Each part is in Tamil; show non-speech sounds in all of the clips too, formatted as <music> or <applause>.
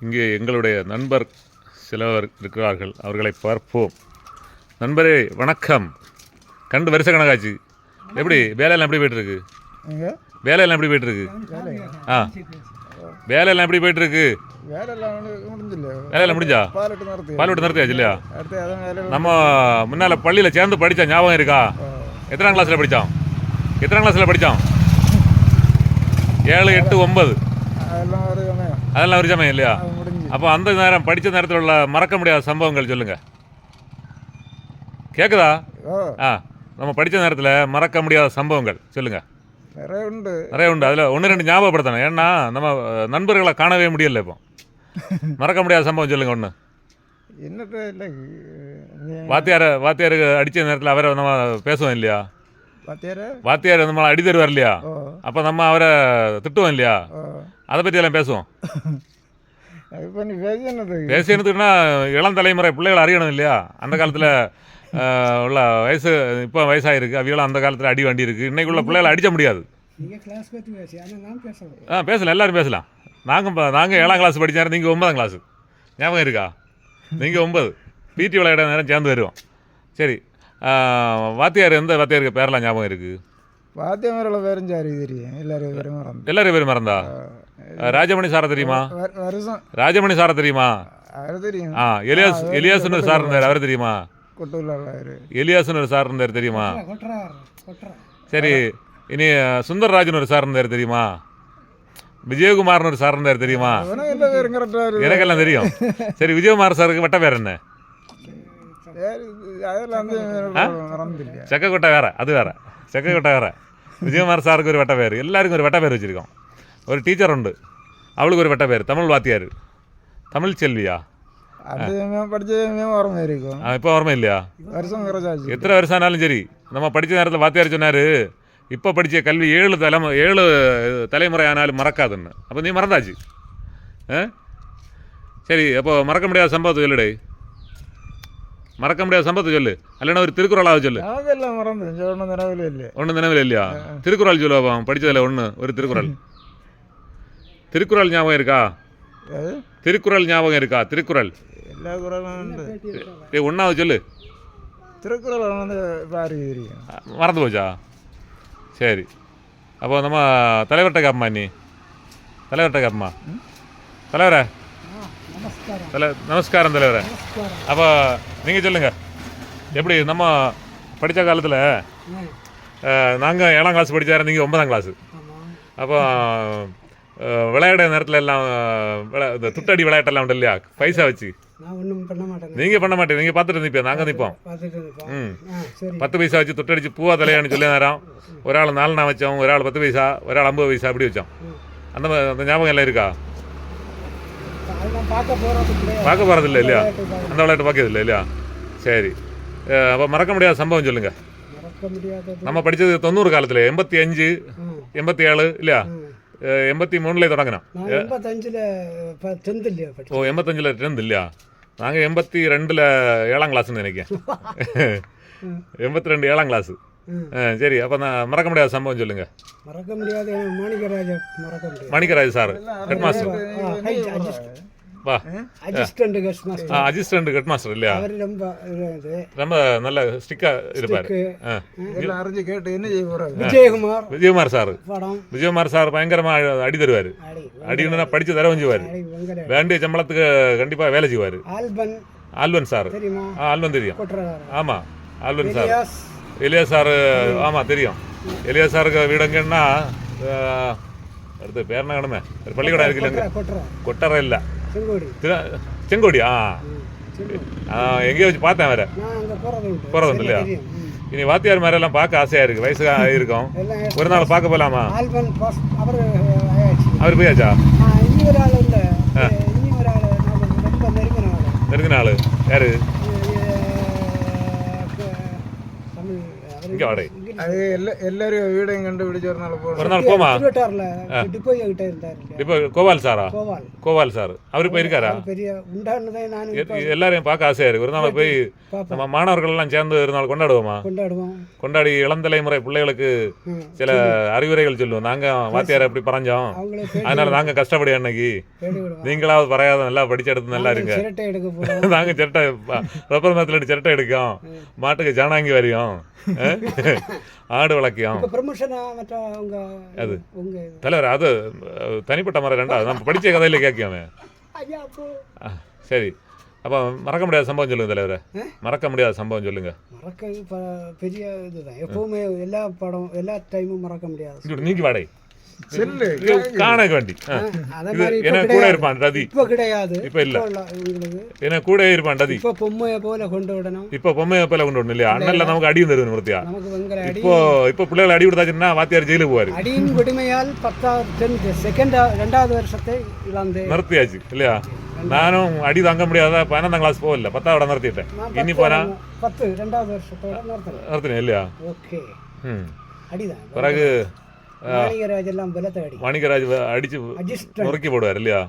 இங்கே எங்களுடைய நண்பர் சிலவர் இருக்கிறார்கள். அவர்களை பார்ப்போம். நண்பரே வணக்கம். கண்டு வருஷ கணக்காச்சு. எப்படி? வேலையெல்லாம் எப்படி போயிட்டுருக்கு? வேலையெல்லாம் எப்படி போயிட்டுருக்கு? ஆ. வேலையெல்லாம் எப்படி போயிட்டுருக்கு? வேலையெல்லாம் முடிஞ்சா? பாலிட்டு நடத்து பால் விட்டு நிறுத்தியாச்சு இல்லையா? நம்ம முன்னால் பள்ளியில் சேர்ந்து படித்த ஞாபகம் இருக்கா? எத்தனாம் கிளாஸில் படித்தோம் எத்தனாம் கிளாஸில் படித்தோம் ஏழு எட்டு ஒன்பது. அதெல்லாம் ஒரு சமயம் இல்லையா அப்போ அந்த நேரம் படித்த நேரத்தில் உள்ள மறக்க முடியாத சம்பவங்கள் சொல்லுங்கள் கேட்குதா ஆ. நம்ம படித்த நேரத்தில் மறக்க முடியாத சம்பவங்கள் சொல்லுங்கள் நிறைய உண்டு. நிறைய உண்டு. அதில் ஒன்று ரெண்டு ஞாபகப்படுத்தணும். ஏன்னா நம்ம நண்பர்களை காணவே முடியல இப்போ. மறக்க முடியாத சம்பவம் சொல்லுங்கள் ஒன்று வாத்தியார் வாத்தியாருக்கு அடித்த நேரத்தில் அவரை நம்ம பேசுவோம் இல்லையா? வாத்தியார்? நம்மளை அடி தருவார் இல்லையா அப்போ நம்ம அவரை திட்டுவோம் இல்லையா? அதை பற்றி எல்லாம் பேசுவோம். இப்போ நீ பேசினது. பேசினதுக்குன்னா இளம் தலைமுறை பிள்ளைகள் அறியணும் இல்லையா? அந்த காலத்தில் உள்ள வயசு இப்போ வயசாகிருக்கு அவைகளும் அந்த காலத்தில் அடி வண்டி இருக்குது இன்னைக்குள்ள பிள்ளைகளை அடிக்க முடியாது. ஆ பேசலாம் எல்லாரும் பேசலாம். நாங்கள் நாங்கள் ஏழாம் கிளாஸ் படித்தாரு நீங்கள் ஒன்பதாம் கிளாஸ் ஞாபகம் இருக்கா? நீங்கள் ஒன்பது. பிடி விளையாட நேரம் சேர்ந்து வருவோம். சரி. வாத்தியார் எந்த வாத்தியாருக்கு பேரெல்லாம் ஞாபகம் இருக்குது வாத்தியமரில் பேரும் சாரி தெரியும் எல்லாரும் பேரும் மறந்து. எல்லாரும் பேர் மறந்தா? ராஜமணி சாரை தெரியுமா? ராஜமணி சாரை தெரியுமா? ஆ எலியாஸ் எலியாஸ்னு ஒரு சார் இருந்தார். அவர் தெரியுமா? எலியாஸ்னு ஒரு சார் இருந்தார் தெரியுமா? சரி இனி சுந்தர்ராஜன் ஒரு சார் இருந்தார் தெரியுமா? விஜயகுமார்னு ஒரு சார் இருந்தார் தெரியுமா? எனக்கெல்லாம் தெரியும். சரி விஜயகுமார் சாருக்கு வட்ட பேர் என்ன? செக்கக்கொட்டை வேற அது வேற. செக்கக்கொட்டை வேற. விஜயகுமார் சாருக்கு ஒரு வட்ட பேர். எல்லாருக்கும் ஒரு வட்ட பேர் வச்சுருக்கோம். ஒரு டீச்சர் உண்டு அவளுக்கு ஒரு வட்ட பேர் தமிழ் வாத்தியார் தமிழ் செல்வியா அது மேம் படித்தது மேம் ஓரமாக இருக்கும் இப்போ குறைச்சாச்சு எத்தனை வருஷம் ஆனாலும் சரி நம்ம படித்த நேரத்தில் வாத்தியார் சொன்னார் இப்போ படித்த கல்வி ஏழு தலைமு ஏழு தலைமுறை ஆனாலும் மறக்காதுன்னு அப்போ நீ மறந்தாச்சு சரி அப்போ மறக்க முடியாத சம்பவத்தை சொல்லுடே மறக்க முடியாத சம்பவத்தை சொல்லு இல்லைன்னா ஒரு திருக்குறளாக சொல்லு ஒன்றும் நினைவில் இல்லையா திருக்குறள் சொல்லுவான் படித்ததில் ஒன்று ஒரு திருக்குறள் திருக்குறள் ஞாபகம் இருக்கா? திருக்குறள் ஞாபகம் இருக்கா? திருக்குறள். எல்லா குரலும் ஒன்றாவது சொல்லு. திருக்குறள் வந்து மறந்து போச்சா? சரி. அப்போ நம்ம தலைவர்கிட்ட கேப்பமா நீ தலைவர்கிட்ட கேப்பமா? தலைவரே? தலை நமஸ்காரம் தலைவரே. அப்போ நீங்கள் சொல்லுங்கள் எப்படி நம்ம படித்த காலத்தில் நாங்கள் ஏழாம் கிளாஸ் படித்தாரு நீங்கள் ஒன்பதாம் கிளாஸு அப்போ விளையாட நேரத்தில் எல்லாம் இந்த துட்டடி விளையாட்டெல்லாம் உண்டு இல்லையா? பைசா வச்சு. ஒன்றும் பண்ண மாட்டேங்க. நீங்கள் பார்த்துட்டு நிற்போம் நாங்கள் நிற்போம். பார்த்துட்டு இருப்போம் ம். ஆ சரி. பத்து பைசா வச்சு துட்டடிச்சு பூவா தலையான்னு சொல்லி நேரம் ஒரு ஆள் நாலுனா வச்சோம் ஒரு ஆள் பத்து பைசா ஒரு ஆள் ஐம்பது பைசா அப்படி வச்சோம். அந்த அந்த ஞாபகம் எல்லாம் இருக்கா? பார்க்க போகிறது இல்லை இல்லையா. அந்த விளையாட்டு பார்க்கறது இல்லை இல்லையா? சரி. அப்போ மறக்க முடியாத சம்பவம் முடியாதது. நம்ம படித்தது தொண்ணூறு காலத்தில் எண்பத்தி அஞ்சு. எண்பத்தி ஏழு இல்லையா? எண்பத்தி டென்த் இல்லையா ஓ எண்பத்தஞ்சில் டென்த் இல்லையா நாங்கள் எண்பத்தி ரெண்டில் ஏழாம் கிளாஸ்னு நினைக்கிறேன். <laughs> எண்பத்தி ரெண்டு ஏழாம் கிளாஸு. சரி அப்போ நான் மறக்க முடியாத சம்பவம் சொல்லுங்கள் மறக்க முடியாத மாணிக்கராஜ மறக்க முடியாது. மணிக்கராஜ் சார் ஹெட் மாஸ்டர் வா. அசிஸ்டன்ட் கெஸ்ட் மாஸ்டர் ஆ அசிஸ்டன்ட் ஹெட் மாஸ்டர் இல்லையா? அவர் ரொம்ப இது ரொம்ப நல்ல ஸ்டிக்காக இருப்பார். ஆ. எல்லாம் அறிஞ்சு கேட்டு என்ன செய்ய போகிறாங்க விஜயகுமார். விஜயகுமார் சார். படம். விஜயகுமார் சார் பயங்கரமாக அடி தருவார். அடி அடினா படித்து தர வஞ்சுவார் அடி வெங்கட வேண்டிய சம்பளத்துக்கு கண்டிப்பாக வேலை செய்வார். ஆல்பன். ஆல்வன் சார். தெரியுமா? ஆ ஆல்வன் தெரியும். கொட்டுறாரு ஆமாம் ஆல்வன் சார். எலியாஸ். எலியா சார் ஆமாம் தெரியும். எலியா சாருக்கு வீடு எங்கன்னா அடுத்து பேர் என்ன கடமை பள்ளிக்கூடம் இருக்குல்ல கொட்டுறா கொட்டுறா கொட்டரை இல்லை. செங்கோடி. செங்கோடி ஆ. ம், செங்கோடி. ஆ, எங்கேயோ வச்சு பார்த்தேன் வேற. போகிறது உண்டு. இல்லையா. இனி வாத்தியார் மாதிரிலாம் பார்க்க ஆசையாக இருக்குது வயசு இருக்கும் <laughs> ஒரு நாள் பார்க்க போகலாமா அவர் போயாச்சா? நெருங்கின ஆள். யாரு இது, இது, க- தமிழ் அவர் இங்கே வாடகை இங்க அது எல்லா எல்லாரும் வீடையும் கண்டுபிடிச்சு ஒரு நாள் போமா? திருவட்டாரில் டிப்போய் கிட்ட இருந்தார் இப்போ கோபால் சாரா? கோவால் கோபால் சார். அவர் இப்போ இருக்காரா பெரிய உண்டானதை நான் எ- எல்லாரையும் பார்க்க ஆசையா இருக்கு. ஒரு நாள் போய் நம்ம மாணவர்கள் எல்லாம் சேர்ந்து ஒரு நாள் கொண்டாடுவோமா? கொண்டாடுவோம். கொண்டாடி இளம் தலைமுறை பிள்ளைகளுக்கு. சில அறிவுரைகள் சொல்லுவோம். நாங்க வாத்தியார் எப்படி பறஞ்சோம்? அதனால நாங்க கஷ்டப்படி அன்னைக்கு. நீங்களாவது பறையாத நல்லா படிச்சு எடுத்து நல்லா இருங்க. <laughs> நாங்க சிரட்டை ரப்பர் மரத்துல சிரட்டை எடுக்கும். மாட்டுக்கு ஜானாங்கி வரையும்? ஆடு உங்க அது. தலைவர் அது தனிப்பட்ட முறை ரெண்டாவது நம்ம படிச்ச கதையில அப்போ சரி. அப்போ மறக்க முடியாத சம்பவம் சொல்லுங்க தலைவரே? மறக்க முடியாத சம்பவம் சொல்லுங்க. மறக்க பெரிய இதுதான். எப்பவுமே எல்லா படம் எல்லா டைமும் மறக்க முடியாது நீக்கி வாடை. செல்லு. இது காண வேண்டி. என்ன கூட இருப்பான் ரதி. இப்போ கிடையாது. இப்ப இல்ல. என்ன கூட இருப்பான் ரதி. இப்போ பொம்மையை போல கொண்டு விடணும். இப்போ பொம்மையை போல கொண்டு வரணும் இல்லையா? அண்ணல்ல நமக்கு அடியும் வெங்கல அடி. இப்போ இப்போ பிள்ளைகளை அடி கொடுத்தாச்சுன்னா வாத்தியார் ஜெயிலுக்கு போவாரு. அடியின் விடுமையால் பத்தாவது செகண்ட் ரெண்டாவது வருஷத்தை இழந்து. நிறுத்தியாச்சு இல்லையா? நானும் அடி தாங்க முடியாத? பன்னெண்டாம் கிளாஸ் போகல பத்தாவது நிறுத்திட்டேன். இனி போனா? பத்து ரெண்டாவது வருஷத்தோட நிறுத்தினேன் இல்லையா? ஓகே. ம். பிறகு மாணிகராஜ் எல்லாம் பலத்தை அடி வாணிகராஜ் வ- அடிச்சு நொறுக்கி போடுவார் இல்லையா?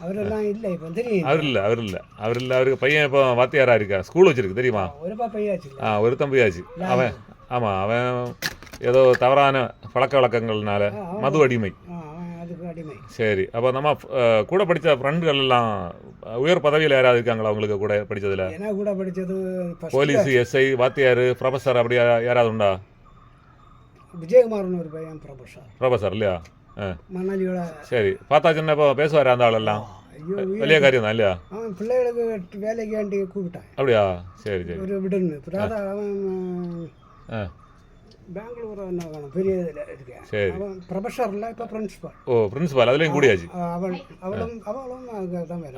அவரெல்லாம் இல்லை இப்போ தெரியும் அவர் இல்லை அவர் இல்லை அவர் இல்லை அவருக்கு பையன் இப்போ வாத்தியாரா இருக்கா? ஸ்கூல் வச்சிருக்கு தெரியுமா? ஒரு பையாச்சு ஆ ஒரு தம்பியாச்சு அவன் ஆமாம் அவன் ஏதோ தவறான பழக்க வழக்கங்கள்னால மது அடிமை. சரி அப்போ நம்ம கூட படித்த ஃப்ரெண்டுகள் எல்லாம் உயர் பதவியில் யாராவது இருக்காங்களா உங்களுக்கு கூட படிச்சதுல? என்ன கூட first போலீஸ் எஸ்ஐ வாத்தியார் ப்ரொஃபஸர் அப்படி யாராவது உண்டா? விஜயகுமார்னு ஒரு பையன் ப்ரொஃபஸர் ப்ரொஃபஸர் இல்லையா? மணாலியோட சரி பார்த்தா சின்ன பேசுவார் அந்த ஆளெல்லாம்? ஐயோ வெளிய காரியம் தான் இல்லையா? அவன் பிள்ளைகளுக்கு வேலைக்கு வேண்டி கூப்பிட்டான்? அப்படியா? சரி சரி. ஒரு விடுன்னு. பிராத அவன் ஆ பெங்களூர் என்ன வேணும் பெரிய இதில் இருக்கேன். சரி. அவன் ப்ரொஃபஸரில் இப்போ பிரின்சிபால் ஓ பிரின்சிபால் அதுலேயும் கூடியாச்சு. அவள் அவளும் அவளும் அங்கே தான் வேலை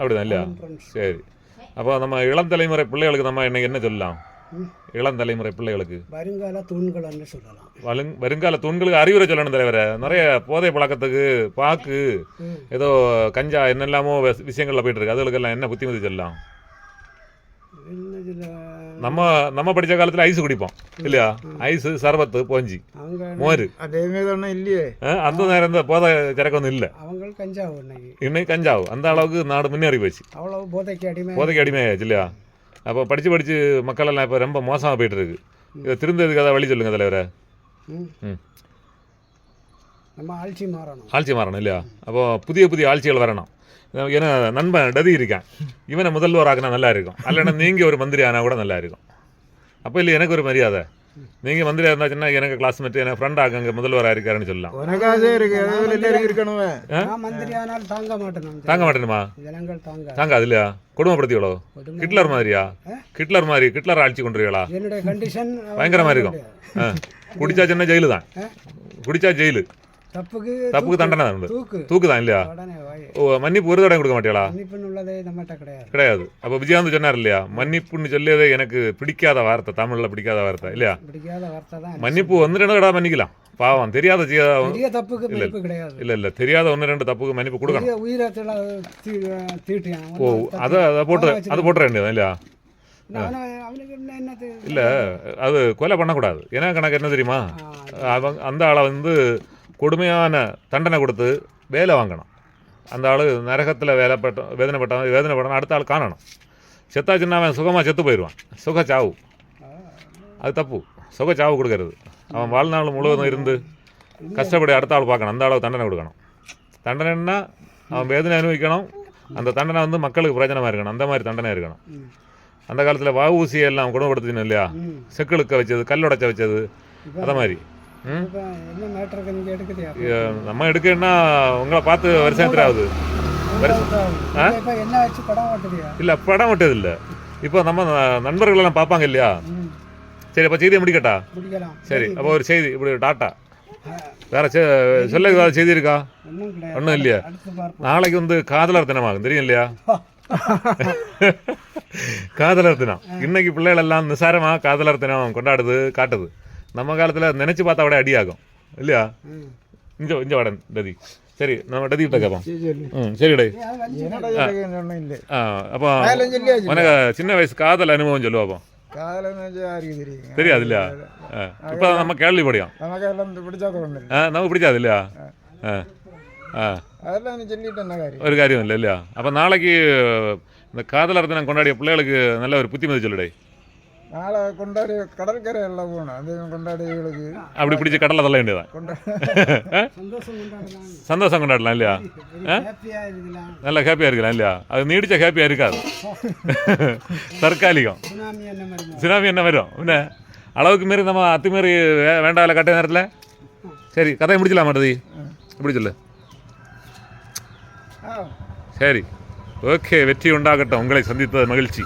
இளம் தலைமுறை பிள்ளைகளுக்கு. வருங்கால தூண்கள்னு சொல்லலாம். வலுங் வருங்கால தூண்களுக்கு அறிவுரை சொல்லணும் தலைவரை. நிறைய போதை பழக்கத்துக்கு பாக்கு. ஏதோ கஞ்சா என்னெல்லாமோ விஷ- விஷயங்கள்ல போயிட்டு இருக்கு அதுகளுக்கெல்லாம் என்ன புத்திமதி சொல்லலாம்? நம்ம நம்ம படிச்ச காலத்துல ஐஸ் குடிப்போம் இல்லையா? ஐஸ் சர்பத்து போஞ்சி மோர். அதே மாதிரி ஒன்றும் இல்லையே. அந்த நேரம் இந்த போதை சரக்கு ஒன்றும் இல்லை. அவங்க கஞ்சாவு இன்னைக்கு. கஞ்சாவு அந்த அளவுக்கு நாடு முன்னேறி போச்சு. அவ்வளவு போதைக்கு அடிமை போதைக்கு அடிமையாச்சு இல்லையா? அப்போ படிச்சு படிச்சு மக்கள் எல்லாம் இப்போ ரொம்ப மோசமாக போயிட்டு இருக்கு இதை திருந்ததுக்கு ஏதாவது வழி சொல்லுங்க தலைவரை. ம். நம்ம ஆட்சி மாறணும். ஆட்சி மாறணும் இல்லையா? அப்போ புதிய புதிய ஆட்சிகள் வரணும். ஏன்னா நண்பன் டதி இருக்கான். இவனை முதல்வர் ஆக்கினா நல்லா இருக்கும். அல்லனா நீங்கள் ஒரு மந்திரி ஆனால் கூட நல்லா இருக்கும். அப்போ இல்லை எனக்கு ஒரு மரியாதை. நீங்கள் மந்திரியாக இருந்தாச்சுன்னா எனக்கு கிளாஸ்மேட் எனக்கு ஃப்ரெண்ட் ஆகுங்க முதல்வராக இருக்காருன்னு சொல்லலாம். உனக்கு ஆசை இருக்கு அதுல எல்லாரும் இருக்கணும். மந்திரி தாங்க மாட்டேன். தாங்க மாட்டேனுமா? தாங்க. இல்லையா கொடுமைப்படுத்தி எவ்வளோ. ஹிட்லர் மாதிரியா? ஹிட்லர் மாதிரி ஹிட்லர் ஆட்சி கொண்டுருவீங்களா பயங்கரமாக இருக்கும். ஆ. குடிச்சாச்சுன்னா ஜெயிலு தான் குடிச்சா ஜெயிலு. தப்புக்கு தண்டனை தூக்கு. தான் இல்லையா? ஓ மன்னிப்பு ஒரு தடவை கொடுக்க நம்மகிட்ட கிடையாது. அப்போ விஜயகாந்த் சொன்னார் இல்லையா? மன்னிப்புன்னு சொல்லியதே எனக்கு பிடிக்காத வார்த்தை தமிழில் பிடிக்காத வார்த்தை இல்லையா? மன்னிப்பு ஒன்று ரெண்டு தடவை மன்னிக்கலாம். பாவம் தெரியாத தப்புக்கு கிடையாது. இல்லை இல்லை தெரியாத ஒன்று ரெண்டு தப்புக்கு மன்னிப்பு கொடுக்கணும். ஓ அதை அதை போட்டு அதை போட்டுற வேண்டியது இல்லையா? இல்லை அது கொலை பண்ணக்கூடாது. ஏன்னா கணக்கு என்ன தெரியுமா? அவங்க அந்த ஆளை வந்து கொடுமையான தண்டனை கொடுத்து வேலை வாங்கணும். அந்த ஆள் நரகத்தில் வேலைப்பட்ட வேதனைப்பட்டவன் வேதனைப்பட்டவன் அடுத்த ஆள் காணணும். செத்தாச்சுன்னா அவன் சுகமாக செத்து போயிடுவான். சுக சாவு. அது தப்பு. சுக சாவு கொடுக்கறது. அவன் வாழ்நாள் முழுவதும் இருந்து கஷ்டப்படி அடுத்த ஆள் பார்க்கணும். அந்த அளவு தண்டனை கொடுக்கணும். தண்டனைன்னா அவன் வேதனை அனுபவிக்கணும். அந்த தண்டனை வந்து மக்களுக்கு பிரயோஜனமாக இருக்கணும். அந்த மாதிரி தண்டனை இருக்கணும். அந்த காலத்தில் வஉசியை எல்லாம் குணப்படுத்தினோம் இல்லையா. செக்கிழுக்க வச்சது கல்லுடைச்ச வச்சது. அத மாதிரி. நம்ம எடுக்கன்னா உங்களை பார்த்து வருஷம் எத்தனை ஆகுது. இல்லை படம் விட்டது இல்லை இப்போ நம்ம நண்பர்கள் எல்லாம் பார்ப்பாங்க இல்லையா? சரி அப்போ செய்தியை முடிக்கட்டா? சரி அப்போ ஒரு செய்தி இப்படி டாட்டா. வேற சொல்ல ஏதாவது செய்தி இருக்கா? ஒன்றும் இல்லையா. நாளைக்கு வந்து காதலர் தினமாகும் தெரியும் இல்லையா? <laughs> காதலர் தினம். இன்னைக்கு பிள்ளைகள் எல்லாம் நிசாரமாக காதலர் தினம் கொண்டாடுது காட்டுது. நம்ம காலத்தில் நினைச்சு பார்த்தா விட அடியாகும். இல்லையா? ம். இங்கே இங்கே வாடன் டதி. சரி நம்ம டதி கிட்ட கேட்போம். ம் சரி டே ஆ. அப்போ உனக்கு சின்ன வயசு காதல் அனுபவம் தெரியுங்க தெரியாது இல்லையா? இப்போ நம்ம கேள்விப்படியும் நமக்கு எல்லாம் இந்த பிடிச்சா தோணுது ஆ நமக்கு பிடிக்காது இல்லையா? ஆ. ஆ ஒரு காரியம் இல்லை இல்லையா? அப்போ நாளைக்கு இந்த காதலர் தினம் கொண்டாடிய பிள்ளைகளுக்கு நல்ல ஒரு புத்திமதி சொல்லுடே நாளை கொண்டாடி கடற்கரை எல்லாம் போகணும். அது கொண்டாடிகளுக்கு அப்படி பிடிச்சி கடலை தள்ள வேண்டியதான் சந்தோஷம் கொண்டாடலாம் சந்தோஷம் கொண்டாடலாம் இல்லையா? நல்லா ஹாப்பியாக இருக்கலாம் இல்லையா? அது நீடிச்ச ஹாப்பியாக இருக்காது. <laughs> தற்காலிகம். சுனாமி என்ன வரும் என்ன அளவுக்கு மீறி நம்ம அத்துமீறி வேண்டாம் கட்ட நேரத்தில்? சரி கதையை முடிச்சலாம் மாட்டதி இப்படி சொல்லு? சரி. ஓகே வெற்றி உண்டாகட்டும். உங்களை சந்தித்தது மகிழ்ச்சி.